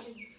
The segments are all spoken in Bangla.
পারেন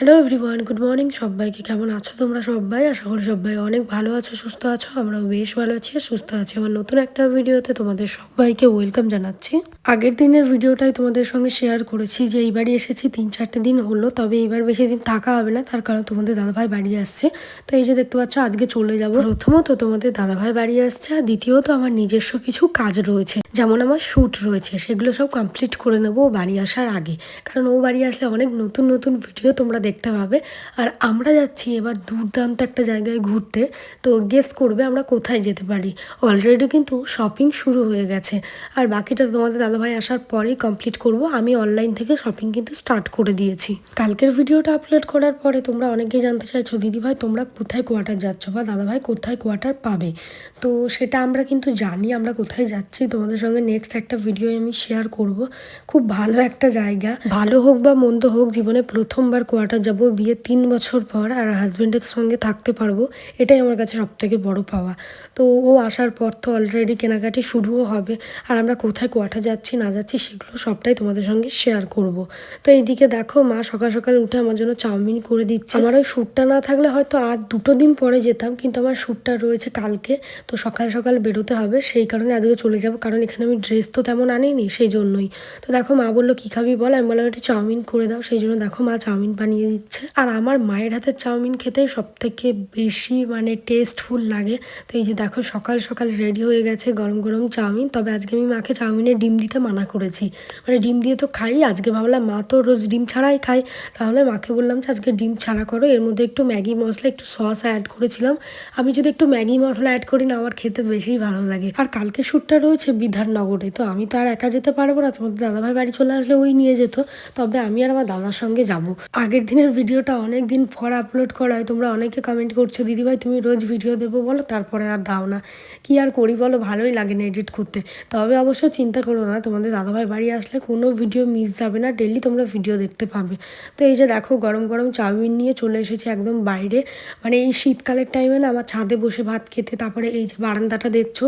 হ্যালো এভরিওয়ান গুড মর্নিং সবাইকে। কেমন আছো তোমরা সবাই? আশা করি সবাই অনেক ভালো আছো, সুস্থ আছো। আমরাও বেশ ভালো আছি সুস্থ আছি। আমার নতুন একটা ভিডিওতে তোমাদের সবাইকে ওয়েলকাম জানাচ্ছি। আগের দিনের ভিডিওটাই তোমাদের সঙ্গে শেয়ার করেছি যে এইবারই এসেছি, তিন চারটে দিন হলো, তবে এইবার বেশি দিন থাকা হবে না। তার কারণ তোমাদের দাদাভাই বাড়ি আসছে। তো এই যে দেখতে পাচ্ছ, আজকে চলে যাব। প্রথমত তোমাদের দাদাভাই বাড়ি আসছে আর দ্বিতীয়ত আমার নিজস্ব কিছু কাজ রয়েছে। যেমন আমার শ্যুট রয়েছে, সেগুলো সব কমপ্লিট করে নেব বাড়ি আসার আগে। কারণ ও বাড়ি আসলে অনেক নতুন নতুন ভিডিও তোমরা দেখতে পাবে। আর আমরা যাচ্ছি এবার দুর্দান্ত একটা জায়গায় ঘুরতে। তো গেস করবে আমরা কোথায় যেতে পারি। অলরেডি কিন্তু শপিং শুরু হয়ে গেছে। আর বাকিটা তোমাদের দাদাভাই আসার পরেই কমপ্লিট করব। আমি অনলাইন থেকে শপিং কিন্তু স্টার্ট করে দিয়েছি। কালকের ভিডিওটা আপলোড করার পরে তোমরা অনেকেই জানতে চাইছো, দিদিভাই, তোমরা কোথায় কোয়ার্টার যাচ্ছ বা দাদাভাই কোথায় কোয়ার্টার পাবে? তো সেটা আমরা কিন্তু জানি, আমরা কোথায় যাচ্ছি। তোমাদের সঙ্গে নেক্সট একটা ভিডিও আমি শেয়ার করব। খুব ভালো একটা জায়গা। ভালো হোক বা মন্দ হোক, জীবনে প্রথমবার কোয়ার্টার যাব, বিয়ে তিন বছর পর আর হাজব্যান্ডের সঙ্গে থাকতে পারব, এটাই আমার কাছে সব থেকে বড় পাওয়া। তো ও আসার পর তো অলরেডি কেনাকাটি শুরুও হবে, আর আমরা কোথায় কোয়াটা যাচ্ছি, না যাচ্ছি, সেগুলো সবটাই তোমাদের সঙ্গে শেয়ার করব। তো এইদিকে দেখো, মা সকাল সকাল উঠে আমার জন্য চাউমিন করে দিচ্ছে। আমার ওই শ্যুটটা না থাকলে হয়তো আর দুটো দিন পরে যেতাম, কিন্তু আমার শ্যুটটা রয়েছে কালকে, তো সকাল সকাল বেরোতে হবে, সেই কারণে আজকে চলে যাব, কারণ এখানে আমি ড্রেস তো তেমন আনিনি, সেই জন্যই। তো দেখো, মা বলল, কী খাবি বল? আমি বললাম, একটু চাউমিন করে দাও। সেই জন্য দেখো, মা চাউমিন বানিয়ে দিচ্ছে আর আমার মায়ের হাতের চাউমিন খেতে সব থেকে বেশি মানে টেস্টফুল লাগে। তো এই যে দেখো, সকাল সকাল রেডি হয়ে গেছে গরম গরম চাউমিন। তবে আজকে আমি মাকে চাউমিনে ডিম দিতে মানা করেছি। মানে ডিম দিয়ে তো খাই, আজকে ভাবলাম মা তো রোজ ডিম ছাড়াই খাই তাহলে মাকে বললাম যে, আজকে ডিম ছাড়া করো। এর মধ্যে একটু ম্যাগি মশলা, একটু সস অ্যাড করেছিলাম। আমি যদি একটু ম্যাগি মশলা অ্যাড করি না, আমার খেতে বেশিই ভালো লাগে। আর কালকে শ্যুটটা রয়েছে বিধাননগরে, তো আমি তো আর একা যেতে পারব না। তোমাদের দাদাভাই বাড়ি চলে আসলে ওই নিয়ে যেত। তবে আমি আর আমার দাদার সঙ্গে যাব। আগের দিনের ভিডিওটা অনেক দিন পর আপলোড করা হয়, তোমরা অনেকে কমেন্ট করছ, দিদিভাই, তুমি রোজ ভিডিও দেবো বলো, তারপরে আর দাও না। কি আর করি বলো, ভালোই লাগে না এডিট করতে। তবে অবশ্য চিন্তা করো না, তোমাদের দাদাভাই বাড়ি আসলে কোনো ভিডিও মিস যাবে না ডেলি তোমরা ভিডিও দেখতে পাবে। তো এই যে দেখো, গরম গরম চাউমিন নিয়ে চলে এসেছি একদম বাইরে। মানে এই শীতকালের টাইমে না, আমার ছাদে বসে ভাত খেতে, তারপরে এই যে বারান্দাটা দেখছ,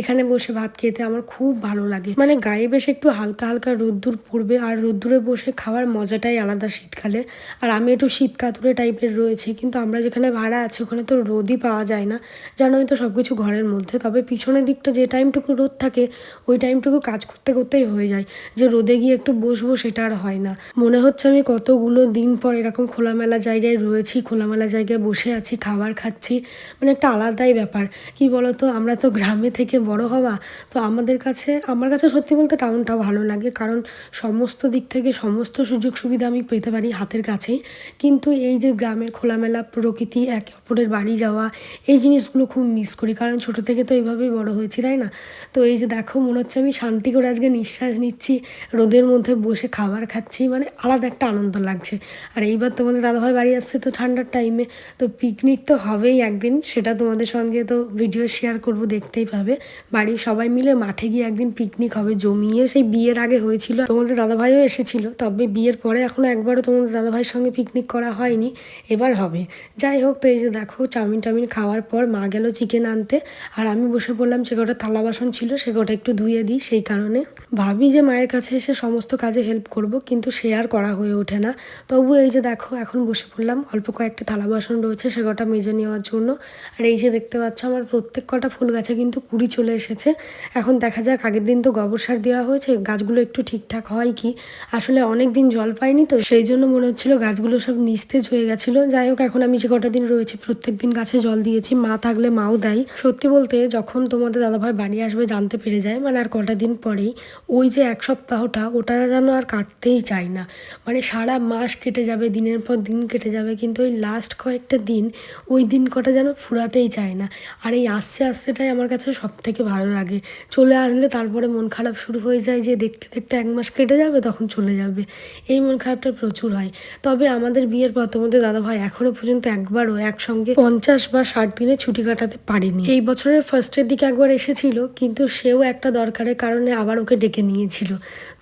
এখানে বসে ভাত খেতে আমার খুব ভালো লাগে। মানে গায়ে বেশ একটু হালকা হালকা রোদ্দুর পড়বে, আর রোদ্দুরে বসে খাওয়ার মজাটাই আলাদা শীতকালে। আর আমি একটু শীত কাতুরে টাইপের রয়েছি, কিন্তু আমরা যেখানে ভাড়া আছি ওখানে তো রোদই পাওয়া যায় না। জানোই তো সব কিছু ঘরের মধ্যে। তবে পিছনের দিকটা যে টাইমটুকু রোদ থাকে, ওই টাইমটুকু কাজ করতে করতেই হয়ে যায়। যে রোদে গিয়ে একটু বসবো সেটা আর হয় না। মনে হচ্ছে আমি কতগুলো দিন পর এরকম খোলামেলা জায়গায় রয়েছি, খোলামেলা জায়গায় বসে আছি, খাবার খাচ্ছি। মানে একটা আলাদাই ব্যাপার। কি বলতো, আমরা তো গ্রামে থেকে বড় হওয়া, তো আমাদের কাছে, আমার কাছে সত্যি বলতে টাউনটা ভালো লাগে। কারণ সমস্ত দিক থেকে সমস্ত সুযোগ সুবিধা আমি পেতে পারি হাতের কাছেই। কিন্তু এই যে গ্রামের খোলামেলা প্রকৃতি, একে অপরের বাড়ি যাওয়া, এই জিনিসগুলো খুব মিস করি। কারণ ছোটো থেকে তো এইভাবেই বড় হয়েছি, তাই না? তো এই যে দেখো, মনে হচ্ছে আমি শান্তি করে আজকে নিঃশ্বাস নিচ্ছি, রোদের মধ্যে বসে খাবার খাচ্ছি মানে আলাদা একটা আনন্দ লাগছে। আর এইবার তোমাদের দাদাভাই বাড়ি আসছে তো ঠান্ডার টাইমে তো পিকনিক তো হবেই একদিন, সেটা তোমাদের সঙ্গে তো ভিডিও শেয়ার করব, দেখতেই পাবে। বাড়ির সবাই মিলে মাঠে গিয়ে একদিন পিকনিক হবে, জমিয়ে সেই বিয়ের আগে হয়েছিল। তোমাদের দাদাভাইও এসেছিল, তবে বিয়ের পরে এখনও একবারও তোমাদের দাদাভাইয়ের সঙ্গে পিকনিক করা হয়নি, এবার হবে। যাই হোক, তো এই যে দেখো, চাউমিন টাউমিন খাওয়ার পর মা গেল চিকেন আনতে, আর আমি বসে পড়লাম, সে কটা থালা বাসন ছিল, সে কটা একটু ধুয়ে দিই, সেই কারণে ভাবি যে মায়ের কাছে এসে সমস্ত কাজে হেল্প করব, কিন্তু সে আর করা হয়ে ওঠে না। তবু এই যে দেখো, এখন বসে পড়লাম, অল্প কয়েকটা থালা বাসন রয়েছে, সে কটা মেজে নেওয়ার জন্য। আর এই যে দেখতে পাচ্ছ, আমার প্রত্যেক কটা ফুল গাছে কিন্তু কুড়ি চলে এসেছে। এখন দেখা যাক, আগের দিন তো গোবর সার দেওয়া হয়েছে, গাছগুলো একটু ঠিকঠাক হয় কি? আসলে অনেক দিন জল পাইনি তো, সেই জন্য মনে হচ্ছিল গাছগুলো সব নিস্তেজ হয়ে গেছিল। যাই হোক, এখন আমি যে কটা দিন রয়েছে, প্রত্যেক দিন গাছে জল দিয়েছি। মা থাকলে মাও দেয়। সত্যি বলতে, যখন তোমাদের দাদাভাই বাড়ি আসবে, জানতে পেরে যায়। মানে আর কটা দিন পরেই। ওই যে এক সপ্তাহটা, ওটা যেন আর কাটতেই চায় না। মানে সারা মাস কেটে যাবে, দিনের পর দিন কেটে যাবে, কিন্তু ওই লাস্ট কয়েকটা দিন, ওই দিন কটা যেন ফুরাতেই চায় না। আর এই আস্তে আস্তেটাই আমার কাছে সব থেকে ভালো লাগে। চলে আসলে তারপরে মন খারাপ শুরু হয়ে যায় যে, দেখতে দেখতে এক মাস কেটে যাবে, তখন চলে যাবে। এই মন খারাপটা প্রচুর হয়। তবে আমাদের বিয়ের পর তোমাদের দাদাভাই এখনও পর্যন্ত একবারও একসঙ্গে পঞ্চাশ বা ষাট দিনে ছুটি কাটাতে পারেনি। এই বছরের ফার্স্টের দিকে একবার এসেছিল, কিন্তু সেও একটা দরকারের কারণে আবার ওকে ডেকে নিয়েছিল।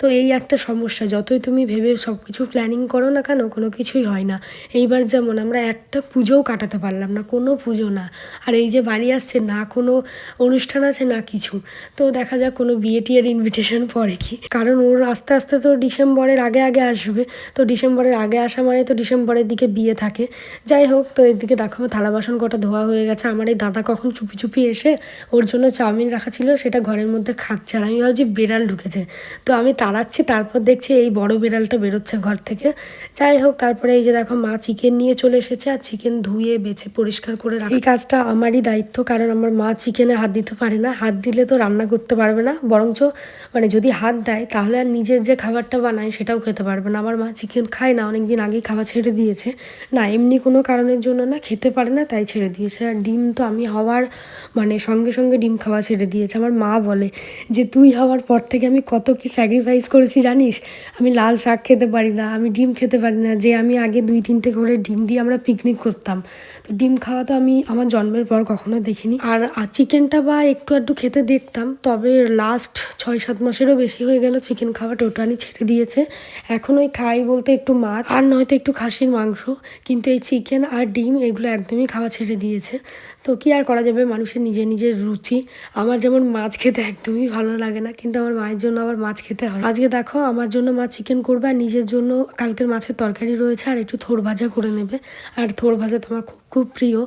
তো এই একটা সমস্যা, যতই তুমি ভেবে সব কিছু প্ল্যানিং করো না কেন, কোনো কিছুই হয় না। এইবার যেমন আমরা একটা পুজোও কাটাতে পারলাম না, কোনো পুজো না। আর এই যে বাড়ি আসছে, না কোনো অনুষ্ঠান আছে, না কিছু। তো দেখা যাক কোনো বিয়ে টিয়ের ইনভিটেশন পড়ে কি। কারণ ওর আস্তে আস্তে তো ডিসেম্বরের আগে আগে আসবে, তো ডিসেম্বরের আগে আসা মানে মানে তো ডিসেম্বরের দিকে বিয়ে থাকে। যাই হোক, তো এদিকে দেখো থালা বাসন কটা ধোয়া হয়ে গেছে। আমার এই দাদা কখন চুপি চুপি এসে ওর জন্য চাউমিন রাখা ছিল, সেটা ঘরের মধ্যে খাচ্ছে আর আমি ভাবছি বিড়াল ঢুকেছে। তো আমি তাড়াচ্ছি, তারপর দেখছি এই বড় বিড়ালটা বেরোচ্ছে ঘর থেকে। যাই হোক, তারপরে এই যে দেখো মা চিকেন নিয়ে চলে এসেছে আর চিকেন ধুয়ে, বেছে, পরিষ্কার করে রাখা। এই কাজটা আমারই দায়িত্ব, কারণ আমার মা চিকেনে হাত দিতে পারে না। হাত দিলে তো রান্না করতে পারবে না, বরঞ্চ মানে যদি হাত দেয়, তাহলে আর নিজের যে খাবারটা বানায় সেটাও খেতে পারবে না। আমার মা চিকেন খায় না অনেক দিন আগেই খাওয়া ছেড়ে দিয়েছে। না, এমনি কোনো কারণের জন্য না, খেতে পারে না, তাই ছেড়ে দিয়েছে। আর ডিম তো আমি হওয়ার মানে সঙ্গে সঙ্গে ডিম খাওয়া ছেড়ে দিয়েছে। আমার মা বলে যে, তুই হওয়ার পর থেকে আমি কত কি স্যাক্রিফাইস করেছি, জানিস? আমি লাল শাক খেতে পারি না, আমি ডিম খেতে পারি না। যে আমি আগে দুই তিনটে করে ডিম দিয়ে আমরা পিকনিক করতাম। তো ডিম খাওয়া তো আমি আমার জন্মের পর কখনো দেখিনি। আর চিকেনটা বা একটু একটু খেতে দেখতাম, তবে লাস্ট ছয় সাত মাসেরও বেশি হয়ে গেল চিকেন খাওয়া টোটালি ছেড়ে দিয়েছে। এখন ওই খাই বলতে একটু মাছ। আর নয়তো একটু খাসির মাংস, কিন্তু এই চিকেন আর ডিম এগুলো একদমই খাওয়া ছেড়ে দিয়েছে। তো কি আর করা যাবে? মানুষের নিজের নিজের রুচি। আমার যেমন মাছ খেতে একদমই ভালো লাগে না, কিন্তু আমার মায়ের জন্য আবার মাছ খেতে হয়। আজকে দেখো, আমার জন্য মা চিকেন করবে আর নিজের জন্য কালকের মাছের তরকারি রয়েছে, আর একটু থোর ভাজা করে নেবে। আর থোর ভাজা তোমার খুব খুব প্রিয়।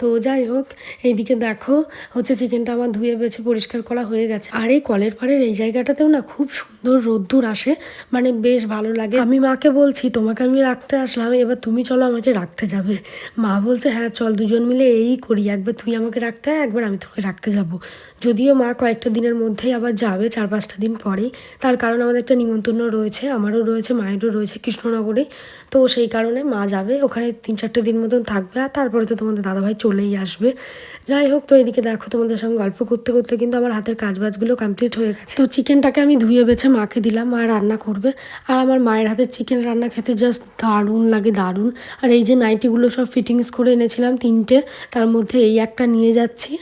তো যাই হোক, এইদিকে দেখো, হচ্ছে চিকেনটা আমার ধুয়ে বেছে পরিষ্কার করা হয়ে গেছে। আর এই কলের পাড়ের এই জায়গাটাতেও না খুব সুন্দর রোদ্দুর আসে মানে বেশ ভালো লাগে। আমি মাকে বলছি, তোমাকে আমি রাখতে আসলাম, এবার তুমি চলো আমাকে রাখতে যাবে। মা বলছে হ্যাঁ চল দুজন মিলে এই করি, একবার তুই আমাকে রাখতে হয় একবার আমি তোকে রাখতে যাব। যদিও মা কয়েকটা দিনের মধ্যেই আবার যাবে, চার পাঁচটা দিন পরেই। তার কারণ আমাদের একটা নিমন্ত্রণ রয়েছে, আমারও রয়েছে, মায়েরও রয়েছে কৃষ্ণনগরে। তো সেই কারণে মা যাবে, ওখানে তিন চারটে দিন মতন থাকবে, আর তারপরে তো তোমাদের দাদাভাই চলেই আসবে। যাই হোক তো এদিকে দেখো তোমাদের সঙ্গে গল্প করতে করতে কিন্তু আমার হাতের কাজ বাজগুলো কমপ্লিট হয়ে গেছে। তো চিকেনটাকে আমি ধুয়ে বেছে মাকে দিলাম, মা রান্না করবে। আর আমার মায়ের হাতের চিকেন রান্না খেতে জাস্ট দারুণ লাগে, দারুণ। আর এই যে নাইটিগুলো সব ফিটিংস করে এনেছিলাম তিনটে, তার মধ্যে এই একটা নিয়ে যাচ্ছি।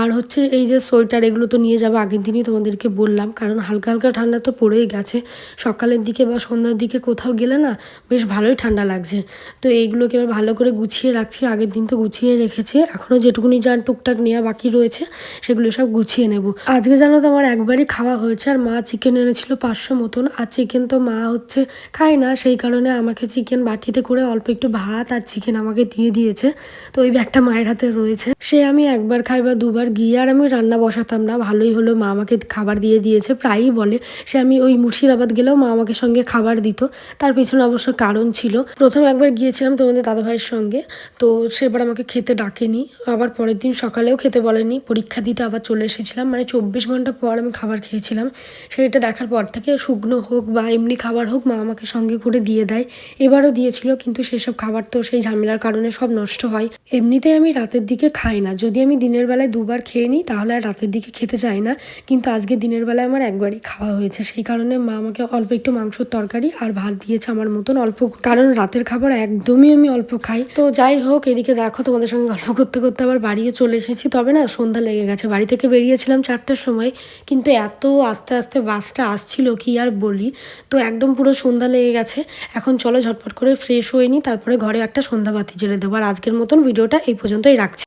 আর হচ্ছে এই যে সোয়েটার, এগুলো তো নিয়ে যাব আগের দিনই তোমাদেরকে বললাম, কারণ হালকা হালকা ঠান্ডা তো পড়েই গেছে। সকালের দিকে বা সন্ধ্যার দিকে কোথাও গেলে না বেশ ভালোই ঠান্ডা লাগছে। তো এইগুলোকে এবার ভালো করে গুছিয়ে রাখছি, আগের দিন তো গুছিয়ে রেখেছি। এখনও যেটুকুনি যা টুকটাক নেওয়া বাকি রয়েছে, সেগুলো সব গুছিয়ে নেব। আজকে জানো তো আমার একবারই খাওয়া হয়েছে, আর মা চিকেন এনেছিল পাঁচশো মতন। আর চিকেন তো মা হচ্ছে খায় না, সেই কারণে আমাকে চিকেন বাটিতে করে অল্প একটু ভাত আর চিকেন আমাকে দিয়ে দিয়েছে। তো ওই ব্যাগটা মায়ের হাতে রয়েছে। সে আমি একবার খাই বা দুবার গিয়ে আর আমি রান্না বসাতাম না। ভালোই হলো মা আমাকে খাবার দিয়ে দিয়েছে, প্রায়ই বলে সে আমি ওই মুর্শিদাবাদ গেলেও মা আমাকে সঙ্গে খাবার দিত। তার পিছনে অবশ্য কারণ ছিল। প্রথম একবার গিয়েছিলাম তোমাদের দাদাভাইয়ের সঙ্গে। তো সেবার আমাকে খেতে ডাকেনি। আবার পরের দিন সকালেও খেতে বলেনি। পরীক্ষা দিতে আবার চলে এসেছিলাম। মানে চব্বিশ ঘণ্টা পর আমি খাবার খেয়েছিলাম। সেটা দেখার পর থেকে শুকনো হোক বা এমনি খাবার হোক, মা আমাকে সঙ্গে করে দিয়ে দেয়। এবারও দিয়েছিল, কিন্তু সেসব খাবার তো সেই ঝামেলার কারণে সব নষ্ট হয়। এমনিতেই আমি রাতের দিকে খাই না। যদি আমি দিনের বেলায় দুবার খেয়ে নিই, তাহলে আর রাতের দিকে খেতে চাই না। কিন্তু আজকে দিনের বেলায় আমার একবারই খাওয়া হয়েছে। সেই কারণে মা আমাকে অল্প একটু মাংসর তরকারি আর ভাত দিয়েছে আমার মতন অল্প। কারণ রাতের খাবার একদমই আমি অল্প খাই। তো যাই হোক, এদিকে দেখো, তোমাদের সঙ্গে গল্প করতে করতে আবার বাড়িও চলে এসেছি। তবে না, সন্ধ্যা লেগে গেছে। বাড়ি থেকে বেরিয়েছিলাম চারটের সময়, কিন্তু এত আস্তে আস্তে বাসটা আসছিল কি আর বলি। তো একদম পুরো সন্ধ্যা লেগে গেছে। এখন চলো ঝটপট করে ফ্রেশ হয়ে নিই, তারপরে ঘরে একটা সন্ধ্যা বাতি জ্বেলে দেবো। আর আজকের মতন ভিডিওটা এই পর্যন্তই রাখছি।